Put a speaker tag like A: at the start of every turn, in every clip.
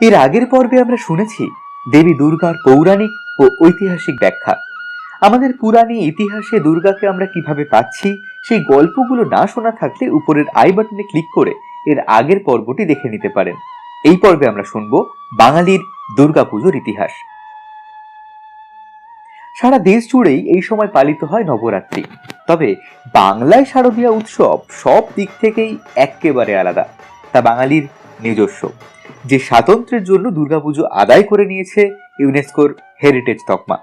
A: এর আগের পর্বে আমরা শুনেছি দেবী দুর্গার পৌরাণিক ও ঐতিহাসিক ব্যাখ্যা। আমাদের পুরাণে ইতিহাসে দুর্গাকে আমরা কীভাবে পাচ্ছি, সেই গল্পগুলো না শোনা থাকলে উপরের আই বাটনে ক্লিক করে এর আগের পর্বটি দেখে নিতে পারেন। এই পর্বে আমরা শুনব বাঙালির দুর্গাপুজোর ইতিহাস। সারা দেশ জুড়েই এই সময় পালিত হয় নবরাত্রি। তবে বাংলায় শারদীয়া উৎসব সব দিক থেকেই একেবারে আলাদা। তা বাঙালির নিজস্ব, যে স্বাতন্ত্র্যের জন্য দুর্গাপুজো আদায় করে নিয়েছে ইউনেস্কোর হেরিটেজ তকমা।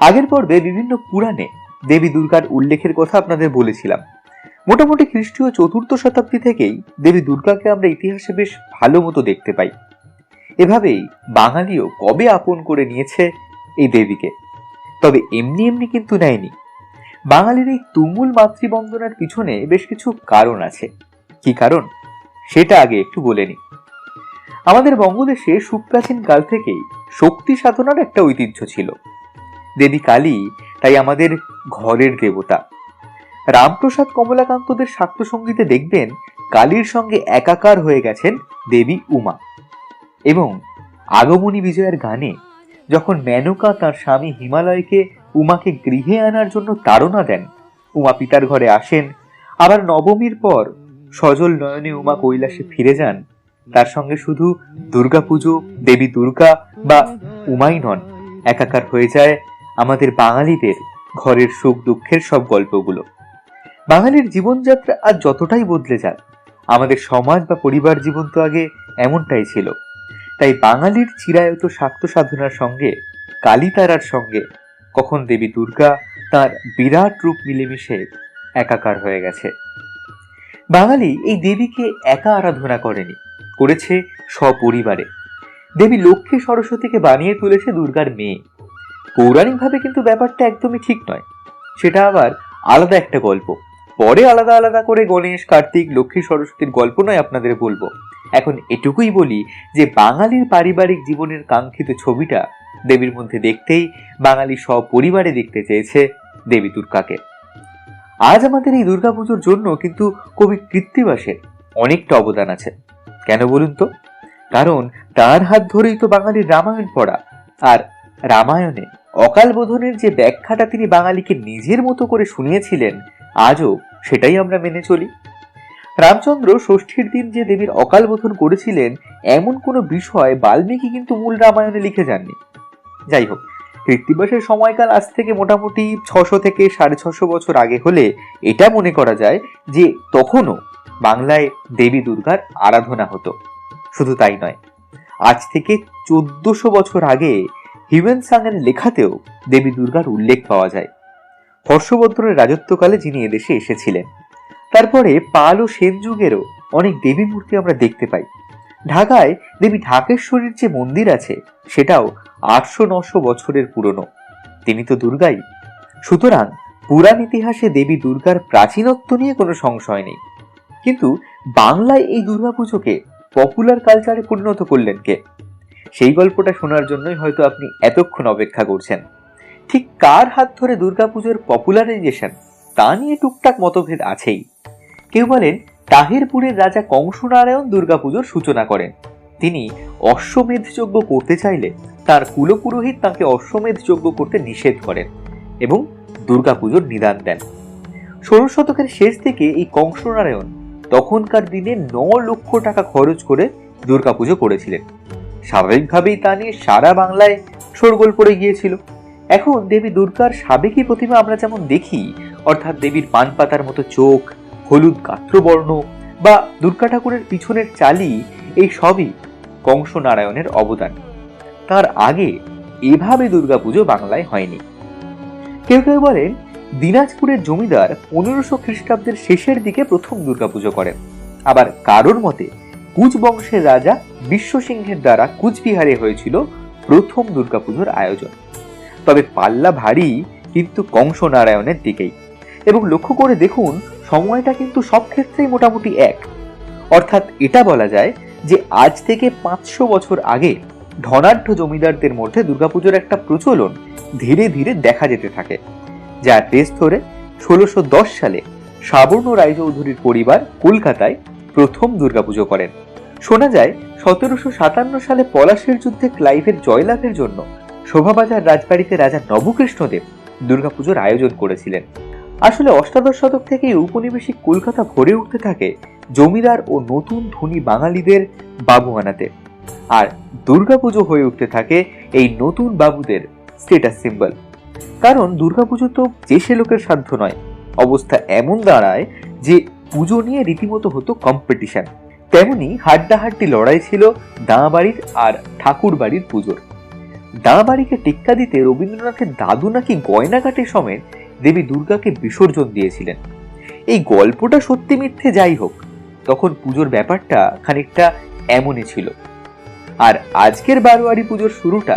A: আগের পর্বে বিভিন্ন পুরাণে দেবী দুর্গার উল্লেখের কথা আপনাদের বলেছিলাম। মোটামুটি খ্রিস্টীয় চতুর্থ শতাব্দী থেকেই দেবী দুর্গাকে আমরা ইতিহাসে বেশ ভালো মতো দেখতে পাই। এভাবেই বাঙালিও কবে আপন করে নিয়েছে এই দেবীকে? তবে এমনি এমনি কিন্তু নেয়নি। বাঙালির এই তুমুল মাতৃবন্দনার পিছনে বেশ কিছু কারণ আছে। কি কারণ? সেটা আগে একটু বলে নিই। আমাদের বঙ্গদেশে সুপ্রাচীন কাল থেকেই শক্তি সাধনার একটা ঐতিহ্য ছিল। দেবী কালী তাই আমাদের ঘরের দেবতা। রামপ্রসাদ কমলাকান্তদের শাক্ত সঙ্গীতে দেখবেন কালীর সঙ্গে একাকার হয়ে গেছেন দেবী উমা। এবং আগমনী বিজয়ের গানে যখন মেনকা তার স্বামী হিমালয়কে উমাকে গৃহে আনার জন্য তাড়না দেন, উমা পিতার ঘরে আসেন। আবার নবমীর পর সজল নয়নে উমা কৈলাসে ফিরে যান। তার সঙ্গে শুধু দুর্গাপুজো, দেবী দুর্গা বা উমাই নন, একাকার হয়ে যায় আমাদের বাঙালিদের ঘরের সুখ দুঃখের সব গল্পগুলো। বাঙালির জীবনযাত্রা আজ যতটাই বদলে যাক, আমাদের সমাজ বা পরিবার জীবন তো আগে এমনটাই ছিল। তাই বাঙালির চিরায়ত শাক্ত সাধনার সঙ্গে কালী তারার সঙ্গে কখন দেবী দুর্গা তার বিরাট রূপ মিলেমিশে একাকার হয়ে গেছে। বাঙালি এই দেবীকে একা আরাধনা করেনি, করেছে সপরিবারে। দেবী লক্ষ্মী সরস্বতীকে বানিয়ে তুলেছে দুর্গার মেয়ে। পৌরাণিকভাবে কিন্তু ব্যাপারটা একদমই ঠিক নয়। সেটা আবার আলাদা একটা গল্প। পরে আলাদা আলাদা করে গণেশ, কার্তিক, লক্ষ্মী সরস্বতীর গল্প নয় আপনাদের বলব। এখন এটুকুই বলি যে বাঙালির পারিবারিক জীবনের কাঙ্ক্ষিত ছবিটা দেবীর মধ্যে দেখতেই বাঙালি সপরিবারে দেখতে চেয়েছে দেবী দুর্গাকে। আজ আমাদের এই দুর্গাপুজোর জন্য কিন্তু কবি কৃত্তিবাসের অনেকটা অবদান আছে। কেন বলুন তো? কারণ তার হাত ধরেই তো বাঙালির রামায়ণ পড়া। আর রামায়ণে অকাল বোধনের যে ব্যাখ্যাটা তিনি বাঙালিকে নিজের মতো করে শুনিয়েছিলেন, আজও সেটাই আমরা মেনে চলি। রামচন্দ্র ষষ্ঠীর দিন যে দেবীর অকাল বোধন করেছিলেন, এমন কোনো বিষয় বাল্মীকি কিন্তু মূল রামায়ণে লিখে যাননি। যাই হোক কৃত্তিবাসের সময়কাল আজ থেকে মোটামুটি ছশো থেকে সাড়ে ছশো বছর আগে হলে এটা মনে করা যায় যে তখনও বাংলায় দেবী দুর্গার আরাধনা হতো। শুধু তাই নয়, আজ থেকে চোদ্দশো বছর আগে হিউয়েন সাংয়ের লেখাতেও দেবী দুর্গার উল্লেখ পাওয়া যায়। হর্ষবর্ধনের রাজত্বকালে যিনি এদেশে এসেছিলেন, তারপরে পাল ও সেন যুগেরও অনেক দেবী মূর্তি আমরা দেখতে পাই। ঢাকায় দেবী ঢাকেশ্বরীর যে মন্দির আছে, সেটাও আটশো নশো বছরের পুরনো। তিনি তো দুর্গাই। সুতরাং পুরাণ ইতিহাসে দেবী দুর্গার প্রাচীনত্ব নিয়ে কোনো সংশয় নেই। কিন্তু বাংলায় এই দুর্গাপুজোকে পপুলার কালচারে পরিণত করলেন কে? সেই গল্পটা শোনার জন্যই হয়তো আপনি এতক্ষণ অপেক্ষা করছেন। ঠিক কার হাত ধরে দুর্গাপুজোর পপুলারাইজেশন তা নিয়ে টুকটাক মতভেদ আছেই। কেউ বলেন তাহিরপুরের রাজা কংসনারায়ণ দুর্গাপুজোর সূচনা করেন। তিনি অশ্বমেধ যজ্ঞ করতে চাইলে তার কুলপুরোহিত তাকে অশ্বমেধ যজ্ঞ করতে নিষেধ করেন এবং দুর্গাপুজোর নিদান দেন। ষোড়শ শতকের শেষ থেকে এই কংসনারায়ণ তখনকার দিনে ন লক্ষ টাকা খরচ করে দুর্গাপুজো করেছিলেন। স্বাভাবিকভাবেই তা নিয়ে সারা বাংলায় শোরগোল পড়ে গিয়েছিল। এখন দেবী দুর্গার সাবেকি প্রতিমা আমরা যেমন দেখি, অর্থাৎ দেবীর পান পাতার মতো চোখ হলুদ গাত্রবর্ণ বা দুর্গা ঠাকুরের পিছনের চালি, এই সবই কংস নারায়ণের অবদান। তার আগে এভাবে দুর্গাপুজো বাংলায় হয়নি। কেউ কেউ বলেন দিনাজপুরের জমিদার পনেরোশো খ্রিস্টাব্দের শেষের দিকে প্রথম দুর্গাপুজো করেন। আবার কারোর মতে কুচ বংশের রাজা বিশ্বসিংহের দ্বারা কুচবিহারে হয়েছিল প্রথম দুর্গাপুজোর আয়োজন। তবে পাল্লা ভারী কিন্তু কংস নারায়ণের দিকেই। এবং লক্ষ্য করে দেখুন সময়টা কিন্তু সব ক্ষেত্রেই মোটামুটি এক। অর্থাৎ এটা বলা যায় যে আজ থেকে পাঁচশো বছর আগে ধনাঢ্য জমিদারদের মধ্যে দুর্গাপুজোর একটা প্রচলন ধীরে ধীরে দেখা যেতে থাকে। যার রেস ধরে ষোলোশো সালে সাবর্ণ রায়চৌধুরীর পরিবার কলকাতায় প্রথম দুর্গাপুজো করেন। শোনা যায়, সতেরোশো সাতান্ন সালে পলাশের যুদ্ধে ক্লাইভের জয়লাভের জন্য শোভাবাজার রাজবাড়িতে রাজা নবকৃষ্ণদেব দুর্গাপুজোর আয়োজন করেছিলেন। আসলে অষ্টাদশ শতক থেকে উপনিবেশিক কলকাতা ভরে উঠতে থাকে জমিদার ও নতুন ধনী বাঙালিদের বাবু আনাতে আর দুর্গাপুজো হয়ে উঠতে থাকে এই নতুন বাবুদের স্টেটাস সিম্বল কারণ দুর্গাপুজো তো সে লোকের সাধ্য নয়। অবস্থা এমন দাঁড়ায় যে পুজো নিয়ে রীতিমতো হতো কম্পিটিশন তেমনি হাড্ডাহাড্ডি লড়াই ছিল দাঁ বাড়ির আর ঠাকুর বাড়ির পুজোর। দাঁ বাড়িকে টিক্কা দিতে রবীন্দ্রনাথের দাদু নাকি গয়নাঘাটে সমেত দেবী দুর্গাকে বিসর্জন দিয়েছিলেন। এই গল্পটা সত্যি মিথ্যে যাই হোক, তখন পুজোর ব্যাপারটা খানিকটা এমনই ছিল। আর আজকের বারোয়ারি পুজোর শুরুটা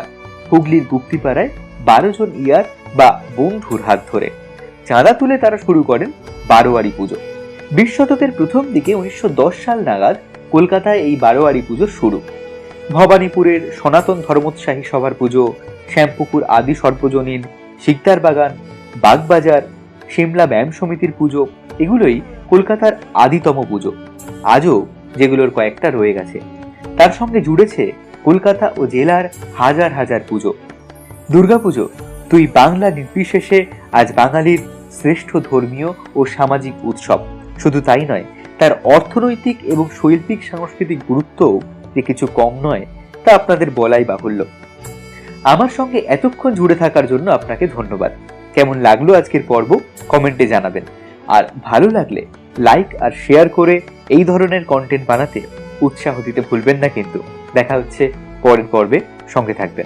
A: হুগলির গুপ্তিপাড়ায় বারো জন ইয়ার বা বন্ধুর হাত ধরে। চাঁদা তুলে তারা শুরু করেন বারোয়ারি পুজো। বিশ শতকের প্রথম দিকে উনিশশো দশ সাল নাগাদ কলকাতায় এই বারোয়ারি পুজোর শুরু। ভবানীপুরের সনাতন ধর্মোৎসাহী সভার পুজো, শ্যামপুকুর আদি সর্বজনীন শিকদার বাগান বাগবাজার সিমলা ব্যায়াম সমিতির পুজো, এগুলোই কলকাতার আদিতম পুজো। আজও যেগুলোর কয়েকটা রয়ে গেছে। তার সঙ্গে জুড়েছে কলকাতা ও জেলার হাজার হাজার পুজো। দুর্গাপুজো তুই বাংলা নির্বিশেষে আজ বাঙালির শ্রেষ্ঠ ধর্মীয় ও সামাজিক উৎসব। শুধু তাই নয়, তার অর্থনৈতিক এবং শৈল্পিক সাংস্কৃতিক গুরুত্বও যে কিছু কম নয়, তা আপনাদের বলাই বাহুল্য। আমার সঙ্গে এতক্ষণ জুড়ে থাকার জন্য আপনাকে ধন্যবাদ। কেমন লাগল আজকের পর্ব, কমেন্টে জানাবেন। আর ভালো লাগলে লাইক আর শেয়ার করে এই ধরনের কন্টেন্ট বানাতে উৎসাহ দিতে ভুলবেন না কিন্তু। দেখা হচ্ছে পরের পর্বে, সঙ্গে থাকবেন।